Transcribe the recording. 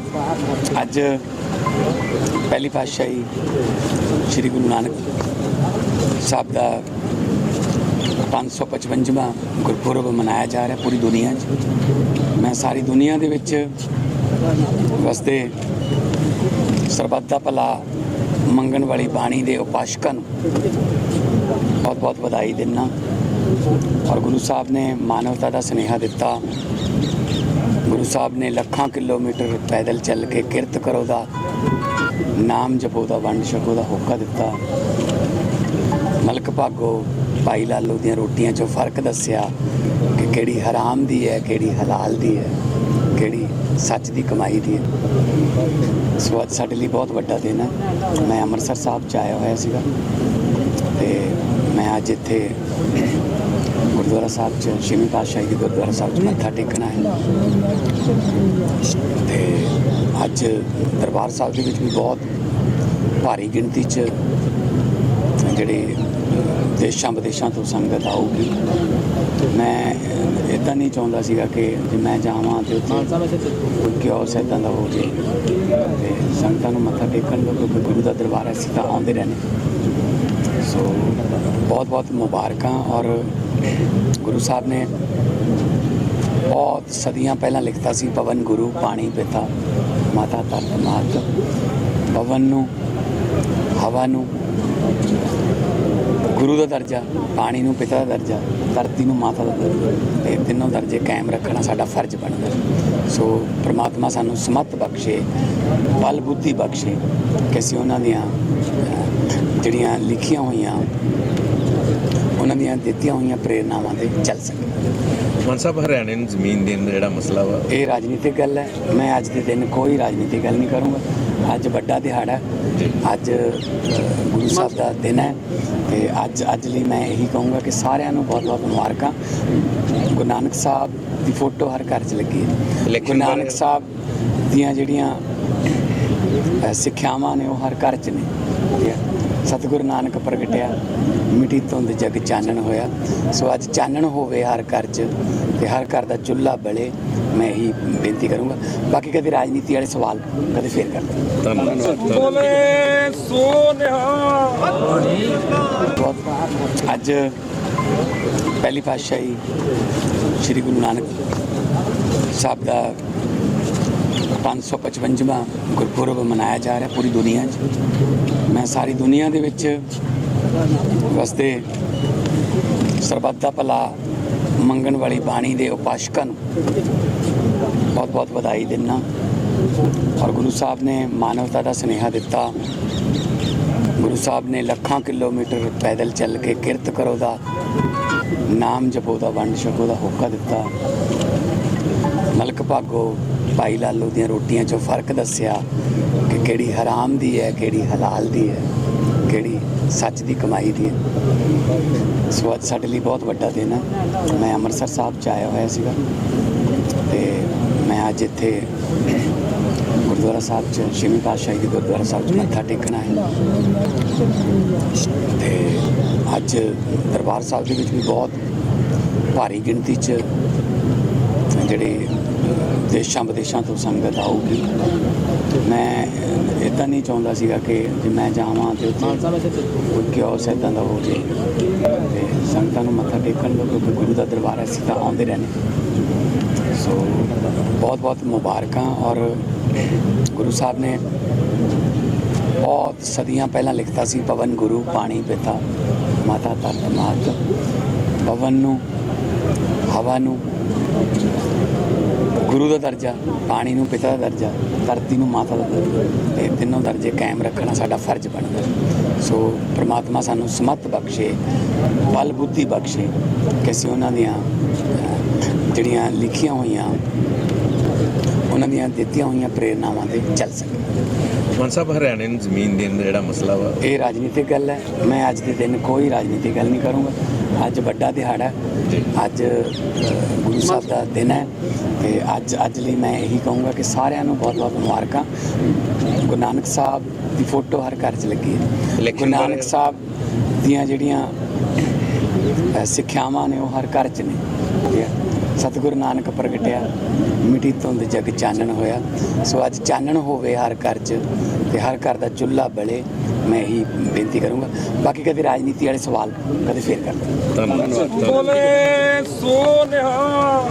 ਬਹੁਤ ਅੱਜ ਪਹਿਲੀ ਪਾਤਸ਼ਾਹੀ ਸ੍ਰੀ ਗੁਰੂ ਨਾਨਕ ਸਾਹਿਬ ਦਾ 555ਵਾਂ ਗੁਰਪੁਰਬ ਮਨਾਇਆ ਜਾ ਰਿਹਾ ਪੂਰੀ ਦੁਨੀਆ 'ਚ। ਮੈਂ ਸਾਰੀ ਦੁਨੀਆ ਦੇ ਵਿੱਚ ਵਸਦੇ ਸਰਬੱਤ ਦਾ ਭਲਾ ਮੰਗਣ ਵਾਲੀ ਬਾਣੀ ਦੇ ਉਪਾਸ਼ਕਾਂ ਨੂੰ ਬਹੁਤ ਬਹੁਤ ਵਧਾਈ ਦਿੰਦਾ। ਔਰ ਗੁਰੂ ਸਾਹਿਬ ਨੇ ਮਾਨਵਤਾ ਦਾ ਸੁਨੇਹਾ ਦਿੱਤਾ। ਗੁਰੂ ਸਾਹਿਬ ਨੇ ਲੱਖਾਂ ਕਿਲੋਮੀਟਰ ਪੈਦਲ ਚੱਲ ਕੇ ਕਿਰਤ ਕਰੋ ਦਾ ਨਾਮ ਜਪੋ ਦਾ, ਵੰਡ ਛਕੋ ਦਾ ਹੋਕਾ ਦਿੱਤਾ। ਮਲਕ ਭਾਗੋ ਭਾਈ ਲਾਲੋ ਦੀਆਂ ਰੋਟੀਆਂ 'ਚੋਂ ਫ਼ਰਕ ਦੱਸਿਆ ਕਿ ਕਿਹੜੀ ਹਰਾਮ ਦੀ ਹੈ, ਕਿਹੜੀ ਹਲਾਲ ਦੀ ਹੈ, ਕਿਹੜੀ ਸੱਚ ਦੀ ਕਮਾਈ ਦੀ ਹੈ। ਸੋ ਅੱਜ ਸਾਡੇ ਲਈ ਬਹੁਤ ਵੱਡਾ ਦਿਨ ਹੈ। ਮੈਂ ਅੰਮ੍ਰਿਤਸਰ ਸਾਹਿਬ 'ਚ ਆਇਆ ਹੋਇਆ ਸੀਗਾ ਤੇ ਮੈਂ ਅੱਜ ਇੱਥੇ ਗੁਰਦੁਆਰਾ ਸਾਹਿਬ 'ਚ ਛੇਵੀਂ ਪਾਤਸ਼ਾਹੀ ਦੇ ਗੁਰਦੁਆਰਾ ਸਾਹਿਬ 'ਚ ਮੱਥਾ ਟੇਕਣਾ ਹੈ। ਤੇ ਅੱਜ ਦਰਬਾਰ ਸਾਹਿਬ ਦੇ ਵਿੱਚ ਵੀ ਬਹੁਤ ਭਾਰੀ ਗਿਣਤੀ 'ਚ ਜਿਹੜੇ ਦੇਸ਼ਾਂ ਵਿਦੇਸ਼ਾਂ ਤੋਂ ਸੰਗਤ ਆਊਗੀ। ਮੈਂ ਇਦਾਂ ਨਹੀਂ ਚਾਹੁੰਦਾ ਸੀਗਾ ਕਿ ਜੇ ਮੈਂ ਜਾਵਾਂ ਤੇ ਉੱਥੇ ਕੋਈ ਕਿਉਸ ਇਦਾਂ ਦਾ ਹੋ ਜੇ। ਤੇ ਸੰਗਤਾਂ ਨੂੰ ਮੱਥਾ ਟੇਕਣ ਦਾ ਕਿਉਂਕਿ ਗੁਰੂ ਦਾ ਦਰਬਾਰ ਹੈ, ਅਸੀਂ ਆਉਂਦੇ ਰਹਿੰਦੇ। ਸੋ ਬਹੁਤ ਬਹੁਤ ਮੁਬਾਰਕਾਂ ਔਰ ਗੁਰੂ ਸਾਹਿਬ ਨੇ ਬਹੁਤ ਸਦੀਆਂ ਪਹਿਲਾਂ ਲਿਖਤਾ ਸੀ ਪਵਨ ਗੁਰੂ ਪਾਣੀ ਪਿਤਾ, ਮਾਤਾ ਧਰਤ ਮਾਤ ਪਵਨ ਨੂੰ, ਹਵਾ ਨੂੰ, ਗੁਰੂ ਦਾ ਦਰਜਾ, ਪਾਣੀ ਨੂੰ, ਪਿਤਾ ਦਾ ਦਰਜਾ, ਧਰਤੀ ਨੂੰ, ਮਾਤਾ ਦਾ ਦਰਜਾ। ਇਹ ਤਿੰਨੋਂ ਦਰਜੇ ਕਾਇਮ ਰੱਖਣਾ ਸਾਡਾ ਫਰਜ਼ ਬਣਦਾ। ਸੋ ਪ੍ਰਮਾਤਮਾ ਸਾਨੂੰ ਸਮਤ ਬਖਸ਼ੇ, ਬਲ ਬੁੱਧੀ ਬਖਸ਼ੇ ਕਿ ਅਸੀਂ ਉਹਨਾਂ ਦੀਆਂ ਜਿਹੜੀਆਂ ਲਿਖੀਆਂ ਹੋਈਆਂ ਉਹਨਾਂ ਦੀਆਂ ਦਿੱਤੀਆਂ ਹੋਈਆਂ ਪ੍ਰੇਰਨਾਵਾਂ ਤੇ ਚੱਲ ਸਕੀਏ ਮਾਨ ਸਾਹਿਬ ਹਰਿਆਣੇ ਨੂੰ ਜ਼ਮੀਨ ਦੇਣ ਦਾ ਜਿਹੜਾ ਮਸਲਾ ਵਾ ਇਹ ਰਾਜਨੀਤਿਕ ਗੱਲ ਹੈ। ਮੈਂ ਅੱਜ ਦੇ ਦਿਨ ਕੋਈ ਰਾਜਨੀਤਿਕ ਗੱਲ ਨਹੀਂ ਕਰੂੰਗਾ। ਅੱਜ ਵੱਡਾ ਦਿਹਾੜਾ ਅੱਜ ਗੁਰੂ ਸਾਹਿਬ ਦਾ ਦਿਨ ਹੈ। ਤੇ ਅੱਜ ਅੱਜ ਲਈ ਮੈਂ ਇਹੀ ਕਹੂੰਗਾ ਕਿ ਸਾਰਿਆਂ ਨੂੰ ਬਹੁਤ ਬਹੁਤ ਮੁਬਾਰਕਾਂ। ਗੁਰੂ ਨਾਨਕ ਸਾਹਿਬ ਦੀ ਫੋਟੋ ਹਰ ਘਰ 'ਚ ਲੱਗੀ ਹੈ। ਗੁਰੂ ਨਾਨਕ ਸਾਹਿਬ ਦੀਆਂ ਜਿਹੜੀਆਂ ਸਿੱਖਿਆਵਾਂ ਨੇ ਉਹ ਹਰ ਘਰ 'ਚ ਨੇ। ਠੀਕ ਹੈ। ਸਤਿਗੁਰੂ ਨਾਨਕ ਪ੍ਰਗਟਿਆ ਮਿੱਟੀ ਧੁੰਦ ਜਗ ਚਾਨਣ ਹੋਇਆ। ਸੋ ਅੱਜ ਚਾਨਣ ਹੋਵੇ ਹਰ ਘਰ 'ਚ ਤੇ ਹਰ ਘਰ ਦਾ ਚੁੱਲ੍ਹਾ ਬਲੇ ਮੈਂ ਇਹੀ ਬੇਨਤੀ ਕਰੂੰਗਾ। ਬਾਕੀ ਕਦੇ ਰਾਜਨੀਤੀ ਵਾਲੇ ਸਵਾਲ ਕਦੇ ਫੇਰ ਕਰਦੇ। ਧੰਨਵਾਦ ਸੋ ਨਿਹਾਲ। ਅੱਜ ਪਹਿਲੀ ਪਾਤਸ਼ਾਹੀ ਸ੍ਰੀ ਗੁਰੂ ਨਾਨਕ ਸਾਹਿਬ ਦਾ 555ਵਾਂ ਗੁਰਪੁਰਬ ਮਨਾਇਆ ਜਾ ਰਿਹਾ ਪੂਰੀ ਦੁਨੀਆ 'ਚ। ਮੈਂ ਸਾਰੀ ਦੁਨੀਆ ਦੇ ਵਿੱਚ ਵਸਦੇ ਸਰਬੱਤ ਦਾ ਭਲਾ ਮੰਗਣ ਵਾਲੀ ਬਾਣੀ ਦੇ ਉਪਾਸ਼ਕਾਂ ਨੂੰ ਬਹੁਤ ਬਹੁਤ ਵਧਾਈ ਦਿੰਦਾ ਔਰ ਗੁਰੂ ਸਾਹਿਬ ਨੇ ਮਾਨਵਤਾ ਦਾ ਸੁਨੇਹਾ ਦਿੱਤਾ। ਗੁਰੂ ਸਾਹਿਬ ਨੇ ਲੱਖਾਂ ਕਿਲੋਮੀਟਰ ਪੈਦਲ ਚੱਲ ਕੇ ਕਿਰਤ ਕਰੋ ਦਾ ਨਾਮ ਜਪੋ ਦਾ ਵੰਡ ਛਕੋ ਦਾ ਹੋਕਾ ਦਿੱਤਾ। ਮਲਕ ਭਾਗੋ ਭਾਈ ਲਾਲੋ ਦੀਆਂ ਰੋਟੀਆਂ 'ਚੋਂ ਫ਼ਰਕ ਦੱਸਿਆ ਕਿ ਕਿਹੜੀ ਹਰਾਮ ਦੀ ਹੈ, ਕਿਹੜੀ ਹਲਾਲ ਦੀ ਹੈ, ਕਿਹੜੀ ਸੱਚ ਦੀ ਕਮਾਈ ਦੀ ਹੈ। ਸੋ ਅੱਜ ਸਾਡੇ ਲਈ ਬਹੁਤ ਵੱਡਾ ਦਿਨ ਹੈ ਮੈਂ ਅੰਮ੍ਰਿਤਸਰ ਸਾਹਿਬ 'ਚ ਆਇਆ ਹੋਇਆ ਸੀਗਾ ਤੇ ਮੈਂ ਅੱਜ ਇੱਥੇ ਗੁਰਦੁਆਰਾ ਸਾਹਿਬ 'ਚ, ਛੇਵੀਂ ਪਾਤਸ਼ਾਹੀ ਦੇ ਗੁਰਦੁਆਰਾ ਸਾਹਿਬ 'ਚ ਮੱਥਾ ਟੇਕਣਾ ਹੈ ਤੇ ਅੱਜ ਦਰਬਾਰ ਸਾਹਿਬ ਦੇ ਵਿੱਚ ਵੀ ਬਹੁਤ ਭਾਰੀ ਗਿਣਤੀ 'ਚ ਜਿਹੜੇ ਦੇਸ਼ਾਂ ਵਿਦੇਸ਼ਾਂ ਤੋਂ ਸੰਗਤ ਆਊਗੀ। ਮੈਂ ਇਦਾਂ ਨਹੀਂ ਚਾਹੁੰਦਾ ਸੀਗਾ ਕਿ ਜੇ ਮੈਂ ਜਾਵਾਂ ਤੇ ਉੱਥੇ ਕੋਈ ਕਿਉਸ ਇਦਾਂ ਦਾ ਹੋ ਜੇ ਤੇ ਸੰਗਤਾਂ ਨੂੰ ਮੱਥਾ ਟੇਕਣ ਦਾ ਕਿਉਂਕਿ ਗੁਰੂ ਦਾ ਦਰਬਾਰ ਹੈ ਤਾਂ ਆਉਂਦੇ ਰਹਿੰਦੇ ਸੋ ਬਹੁਤ ਬਹੁਤ ਮੁਬਾਰਕਾਂ ਔਰ ਗੁਰੂ ਸਾਹਿਬ ਨੇ ਬਹੁਤ ਸਦੀਆਂ ਪਹਿਲਾਂ ਲਿਖਤਾ ਸੀ ਪਵਨ ਗੁਰੂ ਪਾਣੀ ਪਿਤਾ ਮਾਤਾ ਤਰਤ ਮਾਤ ਪਵਨ ਨੂੰ ਹਵਾ ਨੂੰ ਗੁਰੂ ਦਾ ਦਰਜਾ, ਪਾਣੀ ਨੂੰ ਪਿਤਾ ਦਾ ਦਰਜਾ, ਧਰਤੀ ਨੂੰ ਮਾਤਾ ਦਾ ਦਰਜਾ। ਇਹ ਤਿੰਨੋਂ ਦਰਜੇ ਕਾਇਮ ਰੱਖਣਾ ਸਾਡਾ ਫਰਜ਼ ਬਣਦਾ। ਸੋ ਪ੍ਰਮਾਤਮਾ ਸਾਨੂੰ ਸਮਤ ਬਖਸ਼ੇ, ਬਲ ਬੁੱਧੀ ਬਖਸ਼ੇ ਕਿ ਅਸੀਂ ਉਹਨਾਂ ਦੀਆਂ ਜਿਹੜੀਆਂ ਲਿਖੀਆਂ ਹੋਈਆਂ, ਉਹਨਾਂ ਦੀਆਂ ਦਿੱਤੀਆਂ ਹੋਈਆਂ ਪ੍ਰੇਰਨਾਵਾਂ ਤੇ ਚੱਲ ਸਕੀਏ। ਮਾਨ ਸਾਹਿਬ ਹਰਿਆਣੇ ਨੂੰ ਜ਼ਮੀਨ ਦੇਣ ਦਾ ਜਿਹੜਾ ਮਸਲਾ ਵਾ। ਇਹ ਰਾਜਨੀਤਿਕ ਗੱਲ ਹੈ। ਮੈਂ ਅੱਜ ਦੇ ਦਿਨ ਕੋਈ ਰਾਜਨੀਤਿਕ ਗੱਲ ਨਹੀਂ ਕਰੂੰਗਾ। ਅੱਜ ਵੱਡਾ ਦਿਹਾੜਾ ਅੱਜ ਗੁਰੂ ਸਾਹਿਬ ਦਾ ਦਿਨ ਹੈ। ਤੇ ਅੱਜ ਅੱਜ ਲਈ ਮੈਂ ਇਹੀ ਕਹੂੰਗਾ ਕਿ ਸਾਰਿਆਂ ਨੂੰ ਬਹੁਤ ਬਹੁਤ ਮੁਬਾਰਕਾਂ। ਗੁਰੂ ਨਾਨਕ ਸਾਹਿਬ ਦੀ ਫੋਟੋ ਹਰ ਘਰ 'ਚ ਲੱਗੀ ਹੈ। ਗੁਰੂ ਨਾਨਕ ਸਾਹਿਬ ਦੀਆਂ ਜਿਹੜੀਆਂ ਸਿੱਖਿਆਵਾਂ ਨੇ ਉਹ ਹਰ ਘਰ 'ਚ ਨੇ। ਠੀਕ ਹੈ। ਸਤਿਗੁਰੂ ਨਾਨਕ ਪ੍ਰਗਟਿਆ ਮਿੱਟੀ ਧੁੰਦ ਜਗ ਚਾਨਣ ਹੋਇਆ। ਸੋ ਅੱਜ ਚਾਨਣ ਹੋਵੇ ਹਰ ਘਰ 'ਚ ਤੇ ਹਰ ਘਰ ਦਾ ਚੁੱਲ੍ਹਾ ਬਲੇ ਮੈਂ ਹੀ ਬੇਨਤੀ ਕਰੂੰਗਾ। ਬਾਕੀ ਕਦੇ ਰਾਜਨੀਤੀ ਵਾਲੇ ਸਵਾਲ ਕਦੇ ਫੇਰ ਕਰਦੇ। ਧੰਨਵਾਦ ਧੰਨਵਾਦ। ਬੋਲੇ ਸੋ ਨਿਹਾਲ।